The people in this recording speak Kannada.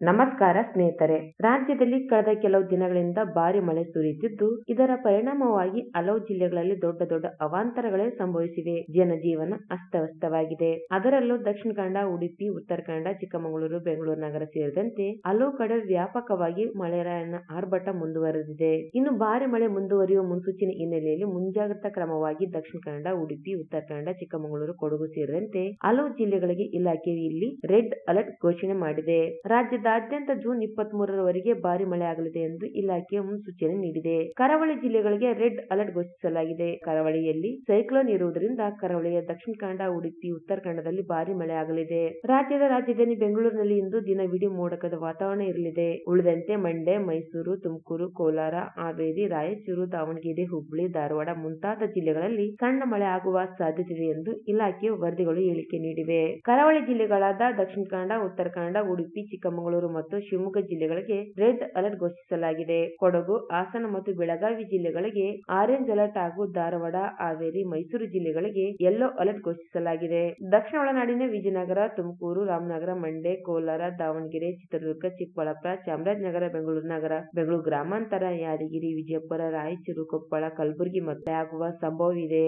ನಮಸ್ಕಾರ ಸ್ನೇಹಿತರೆ. ರಾಜ್ಯದಲ್ಲಿ ಕಳೆದ ಕೆಲವು ದಿನಗಳಿಂದ ಭಾರಿ ಮಳೆ ಸುರಿಯುತ್ತಿದ್ದು, ಇದರ ಪರಿಣಾಮವಾಗಿ ಹಲವು ಜಿಲ್ಲೆಗಳಲ್ಲಿ ದೊಡ್ಡ ದೊಡ್ಡ ಅವಾಂತರಗಳೇ ಸಂಭವಿಸಿವೆ. ಜನಜೀವನ ಅಸ್ತವ್ಯಸ್ತವಾಗಿದೆ. ಅದರಲ್ಲೂ ದಕ್ಷಿಣ ಕನ್ನಡ, ಉಡುಪಿ, ಉತ್ತರ ಕನ್ನಡ, ಚಿಕ್ಕಮಗಳೂರು, ಬೆಂಗಳೂರು ನಗರ ಸೇರಿದಂತೆ ಹಲವು ಕಡೆ ವ್ಯಾಪಕವಾಗಿ ಮಳೆರಾಯನ ಆರ್ಭಟ ಮುಂದುವರೆದಿದೆ. ಇನ್ನು ಭಾರಿ ಮಳೆ ಮುಂದುವರಿಯುವ ಮುನ್ಸೂಚನೆ ಹಿನ್ನೆಲೆಯಲ್ಲಿ ಮುಂಜಾಗ್ರತಾ ಕ್ರಮವಾಗಿ ದಕ್ಷಿಣ ಕನ್ನಡ, ಉಡುಪಿ, ಉತ್ತರ ಕನ್ನಡ, ಚಿಕ್ಕಮಗಳೂರು, ಕೊಡಗು ಸೇರಿದಂತೆ ಹಲವು ಜಿಲ್ಲೆಗಳಿಗೆ ಇಲಾಖೆಯು ಇಲ್ಲಿ ರೆಡ್ ಅಲರ್ಟ್ ಘೋಷಣೆ ಮಾಡಿದೆ. ರಾಜ್ಯದಾದ್ಯಂತ ಜೂನ್ ಇಪ್ಪತ್ತ್ ಮೂರರವರೆಗೆ ಭಾರಿ ಮಳೆ ಆಗಲಿದೆ ಎಂದು ಇಲಾಖೆ ಮುನ್ಸೂಚನೆ ನೀಡಿದೆ. ಕರಾವಳಿ ಜಿಲ್ಲೆಗಳಿಗೆ ರೆಡ್ ಅಲರ್ಟ್ ಘೋಷಿಸಲಾಗಿದೆ. ಕರಾವಳಿಯಲ್ಲಿ ಸೈಕ್ಲೋನ್ ಇರುವುದರಿಂದ ಕರಾವಳಿಯ ದಕ್ಷಿಣ ಕನ್ನಡ, ಉಡುಪಿ, ಉತ್ತರ ಕನ್ನಡದಲ್ಲಿ ಭಾರಿ ಮಳೆ ಆಗಲಿದೆ ರಾಜ್ಯದ ರಾಜಧಾನಿ ಬೆಂಗಳೂರಿನಲ್ಲಿ ಇಂದು ದಿನವಿಡೀ ಮೋಡಕದ ವಾತಾವರಣ ಇರಲಿದೆ. ಉಳಿದಂತೆ ಮಂಡ್ಯ, ಮೈಸೂರು, ತುಮಕೂರು, ಕೋಲಾರ, ಹಾವೇರಿ, ರಾಯಚೂರು, ದಾವಣಗೆರೆ, ಹುಬ್ಬಳ್ಳಿ, ಧಾರವಾಡ ಮುಂತಾದ ಜಿಲ್ಲೆಗಳಲ್ಲಿ ಸಣ್ಣ ಮಳೆ ಆಗುವ ಸಾಧ್ಯತೆ ಇದೆ ಎಂದು ಇಲಾಖೆಯ ವರದಿಗಳು ಹೇಳಿಕೆ ನೀಡಿವೆ. ಕರಾವಳಿ ಜಿಲ್ಲೆಗಳಾದ ದಕ್ಷಿಣ ಕನ್ನಡ, ಉತ್ತರ ಕನ್ನಡ, ಉಡುಪಿ ಚಿಕ್ಕಮಗಳೂರು ಮತ್ತು ಶಿವಮೊಗ್ಗ ಜಿಲ್ಲೆಗಳಿಗೆ ರೆಡ್ ಅಲರ್ಟ್ ಘೋಷಿಸಲಾಗಿದೆ. ಕೊಡಗು, ಹಾಸನ ಮತ್ತು ಬೆಳಗಾವಿ ಜಿಲ್ಲೆಗಳಿಗೆ ಆರೆಂಜ್ ಅಲರ್ಟ್ ಹಾಗೂ ಧಾರವಾಡ, ಹಾವೇರಿ, ಮೈಸೂರು ಜಿಲ್ಲೆಗಳಿಗೆ ಯೆಲ್ಲೋ ಅಲರ್ಟ್ ಘೋಷಿಸಲಾಗಿದೆ. ದಕ್ಷಿಣ ಒಳನಾಡಿನ ವಿಜಯನಗರ, ತುಮಕೂರು, ರಾಮನಗರ, ಮಂಡ್ಯ, ಕೋಲಾರ, ದಾವಣಗೆರೆ, ಚಿತ್ರದುರ್ಗ, ಚಿಕ್ಕಬಳ್ಳಾಪುರ, ಚಾಮರಾಜನಗರ, ಬೆಂಗಳೂರು ನಗರ, ಬೆಂಗಳೂರು ಗ್ರಾಮಾಂತರ, ಯಾದಗಿರಿ, ವಿಜಯಪುರ, ರಾಯಚೂರು, ಕೊಪ್ಪಳ, ಕಲಬುರಗಿ ಮತ್ತೆ ಆಗುವ ಸಂಭವವಿದೆ.